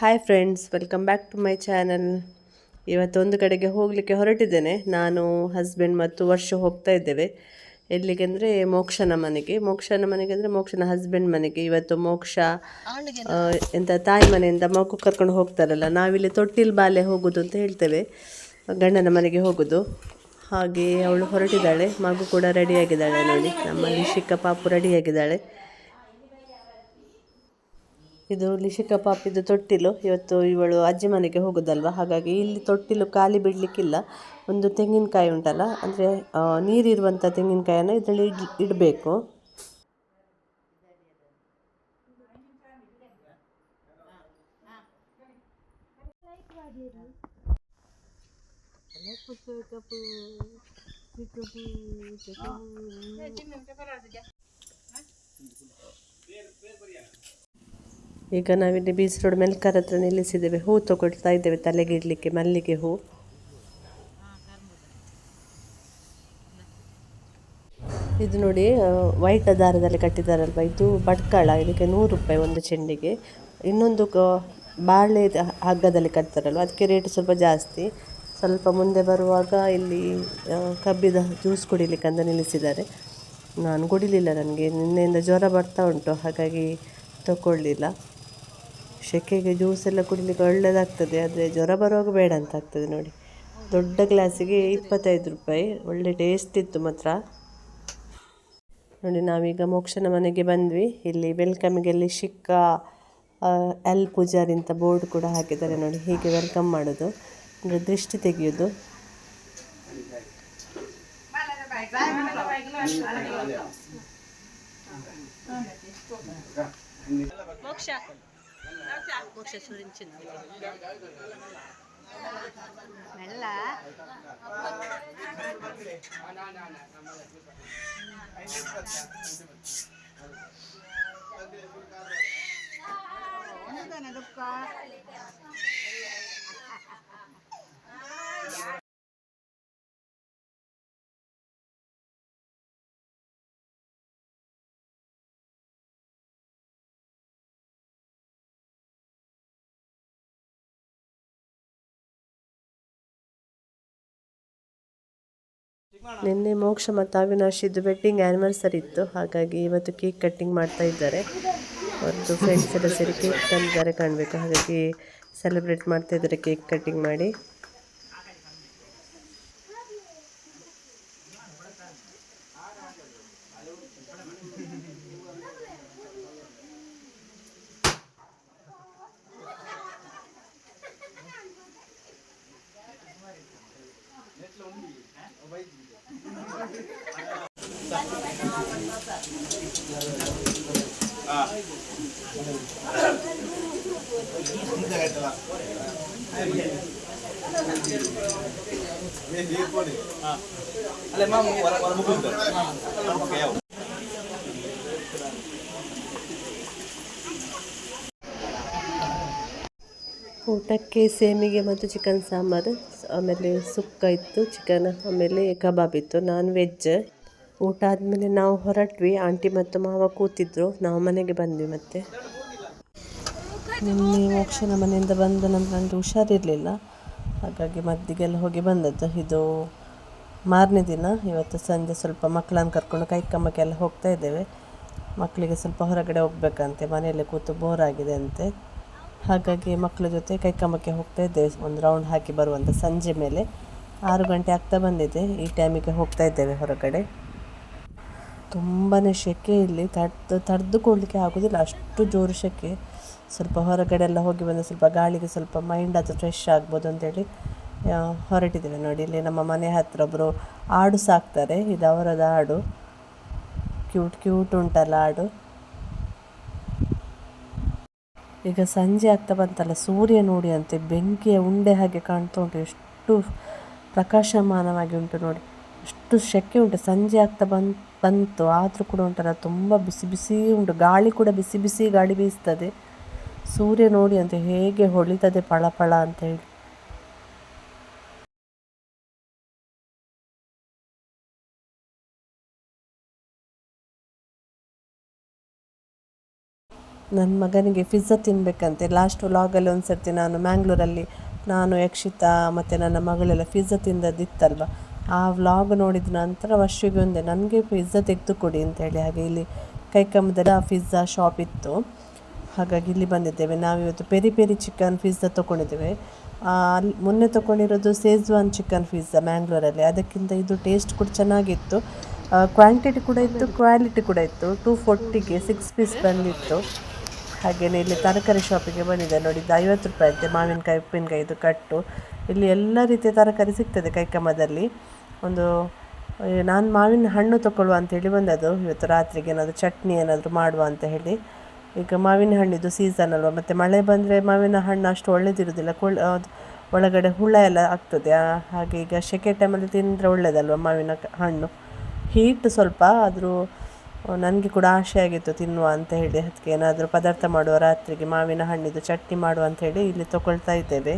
Hi friends welcome back to my channel ಇವತ್ತೊಂದು ಕಡೆಗೆ ಹೋಗಲಿಕ್ಕೆ ಹೊರಟಿದ್ದೇನೆ. ನಾನು ಹಸ್ಬೆಂಡ್ ಮತ್ತು ವರ್ಷ ಹೋಗ್ತಾ ಇದ್ದೇವೆ. ಎಲ್ಲಿಗೆ ಅಂದರೆ ಮೋಕ್ಷನ ಮನೆಗೆ. ಮೋಕ್ಷನ ಮನೆಗೆ ಅಂದರೆ ಮೋಕ್ಷನ ಹಸ್ಬೆಂಡ್ ಮನೆಗೆ. ಇವತ್ತು ಮೋಕ್ಷ ಎಂಥ ತಾಯಿ ಮನೆಯಿಂದ ಮಗು ಕರ್ಕೊಂಡು ಹೋಗ್ತಾರಲ್ಲ ನಾವಿಲ್ಲಿ ತೊಟ್ಟಿಲ್ ಬಾಲೆ ಹೋಗೋದು ಅಂತ ಹೇಳ್ತೇವೆ. ಗಂಡನ ಮನೆಗೆ ಹೋಗೋದು. ಹಾಗೆ ಅವಳು ಹೊರಟಿದ್ದಾಳೆ. ಮಗು ಕೂಡ ರೆಡಿಯಾಗಿದ್ದಾಳೆ ನೋಡಿ. ನಮ್ಮಲ್ಲಿ ಚಿಕ್ಕ ಪಾಪು ರೆಡಿಯಾಗಿದ್ದಾಳೆ ಇದು ಲಿಶಿಕ ಪಾಪಿದು ತೊಟ್ಟಿಲು. ಇವತ್ತು ಇವಳು ಅಜ್ಜಿ ಮನೆಗೆ ಹೋಗೋದಲ್ವಾ? ಹಾಗಾಗಿ ಇಲ್ಲಿ ತೊಟ್ಟಿಲು ಖಾಲಿ ಬಿಡಲಿಕ್ಕಿಲ್ಲ. ಒಂದು ತೆಂಗಿನಕಾಯಿ ಉಂಟಲ್ಲ, ಅಂದರೆ ನೀರಿರುವಂಥ ತೆಂಗಿನಕಾಯನ್ನು ಇದರಲ್ಲಿ ಇಡ್, ಇಡಬೇಕು. ಈಗ ನಾವಿಲ್ಲಿ ಬೀಸ್ ರೋಡ್ ಮೆಲ್ಕರ್ ಹತ್ರ ನಿಲ್ಲಿಸಿದ್ದೇವೆ. ಹೂ ತಗೊಳ್ತಾ ಇದ್ದೇವೆ. ತಲೆಗೆ ಇಡಲಿಕ್ಕೆ, ಮಲ್ಲಿಗೆ ಹೂ. ಇದು ನೋಡಿ ವೈಟ್ ದಾರದಲ್ಲಿ ಕಟ್ಟಿದ್ದಾರಲ್ವ? ಇದು ಬಟ್ಕಳ ಇದಕ್ಕೆ ನೂರು ರೂಪಾಯಿ ಒಂದು ಚೆಂಡಿಗೆ. ಇನ್ನೊಂದು ಬಾಳೆ ಹಗ್ಗದಲ್ಲಿ ಕಟ್ತಾರಲ್ವ? ಅದಕ್ಕೆ ರೇಟ್ ಸ್ವಲ್ಪ ಜಾಸ್ತಿ. ಸ್ವಲ್ಪ ಮುಂದೆ ಬರುವಾಗ ಇಲ್ಲಿ ಕಬ್ಬಿದ ಜ್ಯೂಸ್ ಕುಡಿಲಿಕ್ಕೆ ಅಂತ ನಿಲ್ಲಿಸಿದ್ದಾರೆ. ನಾನು ಕುಡಿಲಿಲ್ಲ ನನಗೆ. ನಿನ್ನೆಯಿಂದ ಜ್ವರ ಬರ್ತಾ ಉಂಟು. ಹಾಗಾಗಿ ತಗೊಳ್ಳಿಲ್ಲ. ಸೆಕೆಗೆ ಜ್ಯೂಸ್ ಎಲ್ಲ ಕುಡಿಲಿಕ್ಕೆ ಒಳ್ಳೆಯದಾಗ್ತದೆ ಆದರೆ ಜ್ವರ ಬರುವಾಗ ಬೇಡ ಅಂತ ಆಗ್ತದೆ ನೋಡಿ. ದೊಡ್ಡ ಗ್ಲಾಸಿಗೆ ಇಪ್ಪತ್ತೈದು ರೂಪಾಯಿ, ಒಳ್ಳೆ ಟೇಸ್ಟ್ ಇತ್ತು ಮಾತ್ರ. ನೋಡಿ, ನಾವೀಗ ಮೋಕ್ಷನ ಮನೆಗೆ ಬಂದ್ವಿ. ಇಲ್ಲಿ ವೆಲ್ಕಮಿಗೆ ಇಲ್ಲಿ ಶಿಕ್ಕ ಎಲ್ ಪೂಜಾರಿ ಅಂತ ಬೋರ್ಡ್ ಕೂಡ ಹಾಕಿದ್ದಾರೆ ನೋಡಿ, ಹೀಗೆ ವೆಲ್ಕಮ್ ಮಾಡೋದು. ಅಂದರೆ ದೃಷ್ಟಿ ತೆಗೆಯೋದು. ఒక సూరించింది మెల్ల ఉన్నదా నడుపుకా ನಿನ್ನೆ ಮೋಕ್ಷ ಮತ್ತು ಅವಿನಾಶಿದ್ದು ವೆಡ್ಡಿಂಗ್ ಆ್ಯನಿವರ್ಸರಿ ಇತ್ತು. ಹಾಗಾಗಿ ಇವತ್ತು ಕೇಕ್ ಕಟ್ಟಿಂಗ್ ಮಾಡ್ತಾ ಇದ್ದಾರೆ. ಅವ್ರದ್ದು ಫ್ರೆಂಡ್ಸ್ ಎಲ್ಲ ಸೇರಿ ಕೇಕ್ ತಂದಿದ್ದಾರೆ ಕಾಣಬೇಕು. ಹಾಗಾಗಿ ಸೆಲೆಬ್ರೇಟ್ ಮಾಡ್ತಾ ಇದ್ದಾರೆ ಕೇಕ್ ಕಟ್ಟಿಂಗ್ ಮಾಡಿ. ಊಟಕ್ಕೆ ಸೇಮಿಗೆ ಮತ್ತು ಚಿಕನ್ ಸಾಂಬಾರು. ಆಮೇಲೆ ಸುಕ್ಕ ಇತ್ತು ಚಿಕನ್ ಆಮೇಲೆ ಕಬಾಬ್ ಇತ್ತು, ನಾನ್ ವೆಜ್ ಊಟ ಆದಮೇಲೆ ನಾವು ಹೊರಟ್ವಿ, ಆಂಟಿ ಮತ್ತು ಮಾವ ಕೂತಿದ್ರು, ನಾವು ಮನೆಗೆ ಬಂದ್ವಿ ಮತ್ತೆ. ನಿನ್ನೆ ಮೋಕ್ಷನ ಮನೆಯಿಂದ ಬಂದ ನಂತರ ನನಗೆ ಹುಷಾರಿರಲಿಲ್ಲ. ಹಾಗಾಗಿ ಮದ್ದಿಗೆಲ್ಲ ಹೋಗಿ ಬಂದದ್ದು. ಇದು ಮಾರನೇ ದಿನ, ಇವತ್ತು ಸಂಜೆ ಸ್ವಲ್ಪ ಮಕ್ಕಳನ್ನು ಕರ್ಕೊಂಡು ಕೈಕಮ್ಮಕ್ಕೆಲ್ಲ ಹೋಗ್ತಾ ಇದ್ದೇವೆ. ಮಕ್ಕಳಿಗೆ ಸ್ವಲ್ಪ ಹೊರಗಡೆ ಹೋಗ್ಬೇಕಂತೆ, ಮನೆಯಲ್ಲೇ ಕೂತು ಬೋರ್ ಆಗಿದೆ ಅಂತೆ. ಹಾಗಾಗಿ ಮಕ್ಕಳ ಜೊತೆ ಕೈಕಂಬಕ್ಕೆ ಹೋಗ್ತಾ ಇದ್ದೇವೆ ಒಂದು ರೌಂಡ್ ಹಾಕಿ ಬರುವಂಥ ಸಂಜೆ ಮೇಲೆ ಆರು ಗಂಟೆ ಆಗ್ತಾ ಬಂದಿದೆ. ಈ ಟೈಮಿಗೆ ಹೋಗ್ತಾ ಇದ್ದೇವೆ ಹೊರಗಡೆ. ತುಂಬಾ ಸೆಕೆ ಇಲ್ಲಿ. ತಡ್ದು, ತಡೆದುಕೊಳ್ಳಿಕ್ಕೆ ಆಗೋದಿಲ್ಲ. ಅಷ್ಟು ಜೋರು ಸೆಕೆ ಸ್ವಲ್ಪ ಹೊರಗಡೆ ಎಲ್ಲ ಹೋಗಿ ಬಂದು ಸ್ವಲ್ಪ ಗಾಳಿಗೆ ಸ್ವಲ್ಪ ಮೈಂಡ್ ಅದು ಫ್ರೆಶ್ ಆಗ್ಬೋದು ಅಂತೇಳಿ ಹೊರಟಿದ್ದೇವೆ ನೋಡಿ. ಇಲ್ಲಿ ನಮ್ಮ ಮನೆ ಹತ್ತಿರ ಒಬ್ಬರು ಆಡು ಸಾಕ್ತಾರೆ. ಇದು ಅವರದ ಆಡು. ಕ್ಯೂಟ್ ಕ್ಯೂಟ್ ಉಂಟಲ್ಲ ಆಡು. ಈಗ ಸಂಜೆ ಆಗ್ತಾ ಬಂತಲ್ಲ, ಸೂರ್ಯ ನೋಡಿ ಅಂತೆ, ಬೆಂಕಿಯ ಉಂಡೆ ಹಾಗೆ ಕಾಣ್ತಾ ಉಂಟು. ಎಷ್ಟು ಪ್ರಕಾಶಮಾನವಾಗಿ ಉಂಟು ನೋಡಿ. ಎಷ್ಟು ಶೆಕೆ ಉಂಟು. ಸಂಜೆ ಆಗ್ತಾ ಬಂದ್ ಬಂತು. ಆದರೂ ಕೂಡ ಉಂಟಲ್ಲ, ತುಂಬ ಬಿಸಿ ಬಿಸಿ ಉಂಟು. ಗಾಳಿ ಕೂಡ ಬಿಸಿ ಬಿಸಿ ಗಾಳಿ ಬೀಸ್ತದೆ. ಸೂರ್ಯ ನೋಡಿ ಅಂತ, ಹೇಗೆ ಹೊಳಿತದೆ ಪಳ ಅಂತ ಹೇಳಿ. ನನ್ನ ಮಗನಿಗೆ ಪಿಜ್ಜಾ ತಿನ್ನಬೇಕಂತೆ ಲಾಸ್ಟ್ ವ್ಲಾಗಲ್ಲಿ ಒಂದು ಸರ್ತಿ ನಾನು ಮ್ಯಾಂಗ್ಳೂರಲ್ಲಿ ನಾನು ಯಕ್ಷಿತಾ ಮತ್ತು ನನ್ನ ಮಗಳೆಲ್ಲ ಪಿಜ್ಜಾ ತಿಂದದ್ದಿತ್ತಲ್ವ ಆ ವ್ಲಾಗ್ ನೋಡಿದ ನಂತರ ವರ್ಷಿಗೆ ಒಂದೇ, ನನಗೆ ಪಿಜ್ಜಾ ತೆಗೆದು ಕೊಡಿ ಅಂತೇಳಿ ಹಾಗೆ ಇಲ್ಲಿ ಕೈಕಂಬದಲ್ಲಿ ಆ ಪಿಜ್ಜಾ ಶಾಪ್ ಇತ್ತು. ಹಾಗಾಗಿ ಇಲ್ಲಿ ಬಂದಿದ್ದೇವೆ. ನಾವಿವತ್ತು ಪೆರಿ ಪೆರಿ ಚಿಕನ್ ಪಿಜ್ಜಾ ತೊಗೊಂಡಿದ್ದೇವೆ. ಅಲ್ಲಿ ಮೊನ್ನೆ ತೊಗೊಂಡಿರೋದು ಸೇಜ್ವಾನ್ ಚಿಕನ್ ಪಿಜ್ಜಾ ಮ್ಯಾಂಗ್ಳೂರಲ್ಲಿ ಅದಕ್ಕಿಂತ ಇದು ಟೇಸ್ಟ್ ಕೂಡ ಚೆನ್ನಾಗಿತ್ತು. ಕ್ವಾಂಟಿಟಿ ಕೂಡ ಇತ್ತು ಕ್ವಾಲಿಟಿ ಕೂಡ ಇತ್ತು. ಟೂ ಫೋರ್ಟಿಗೆ ಸಿಕ್ಸ್ ಪೀಸ್ ಬಂದಿತ್ತು. ಹಾಗೆಯೇ ಇಲ್ಲಿ ತರಕಾರಿ ಶಾಪಿಗೆ ಬಂದಿದೆ ನೋಡಿ, ಇದು ಐವತ್ತು ರೂಪಾಯಿ ಅಂತೆ, ಮಾವಿನಕಾಯಿ, ಉಪ್ಪಿನಕಾಯಿ ಇದು ಕಟ್ಟು. ಇಲ್ಲಿ ಎಲ್ಲ ರೀತಿಯ ತರಕಾರಿ ಸಿಗ್ತದೆ ಕೈಕಮ್ಮದಲ್ಲಿ ಒಂದು ನಾನು ಮಾವಿನ ಹಣ್ಣು ತಗೊಳ್ಳುವ ಅಂತೇಳಿ ಬಂದದ್ದು. ಇವತ್ತು ರಾತ್ರಿಗೆ ಏನಾದರೂ ಚಟ್ನಿ ಏನಾದರೂ ಮಾಡುವ ಅಂತ ಹೇಳಿ. ಈಗ ಮಾವಿನ ಹಣ್ಣಿದು ಸೀಸನ್ ಅಲ್ವಾ, ಮತ್ತು ಮಳೆ ಬಂದರೆ ಮಾವಿನ ಹಣ್ಣು ಅಷ್ಟು ಒಳ್ಳೆದಿರೋದಿಲ್ಲ. ಕುಳ್ ಒಳಗಡೆ ಹುಳ ಎಲ್ಲ ಆಗ್ತದೆ. ಹಾಗೆ ಈಗ ಸೆಕೆ ಟೈಮಲ್ಲಿ ತಿಂದರೆ ಒಳ್ಳೆಯದಲ್ವ ಮಾವಿನ ಹಣ್ಣು? ಹೀಟ್ ಸ್ವಲ್ಪ ಆದರೂ ನನಗೆ ಕೂಡ ಆಸೆ ಆಗಿತ್ತು ತಿನ್ನುವ ಅಂತ ಹೇಳಿ. ಅದಕ್ಕೆ ಏನಾದರೂ ಪದಾರ್ಥ ಮಾಡುವ ರಾತ್ರಿಗೆ ಮಾವಿನ ಹಣ್ಣಿದು ಚಟ್ನಿ ಮಾಡುವ ಅಂತ ಹೇಳಿ ಇಲ್ಲಿ ತಗೊಳ್ತಾ ಇದ್ದೇವೆ.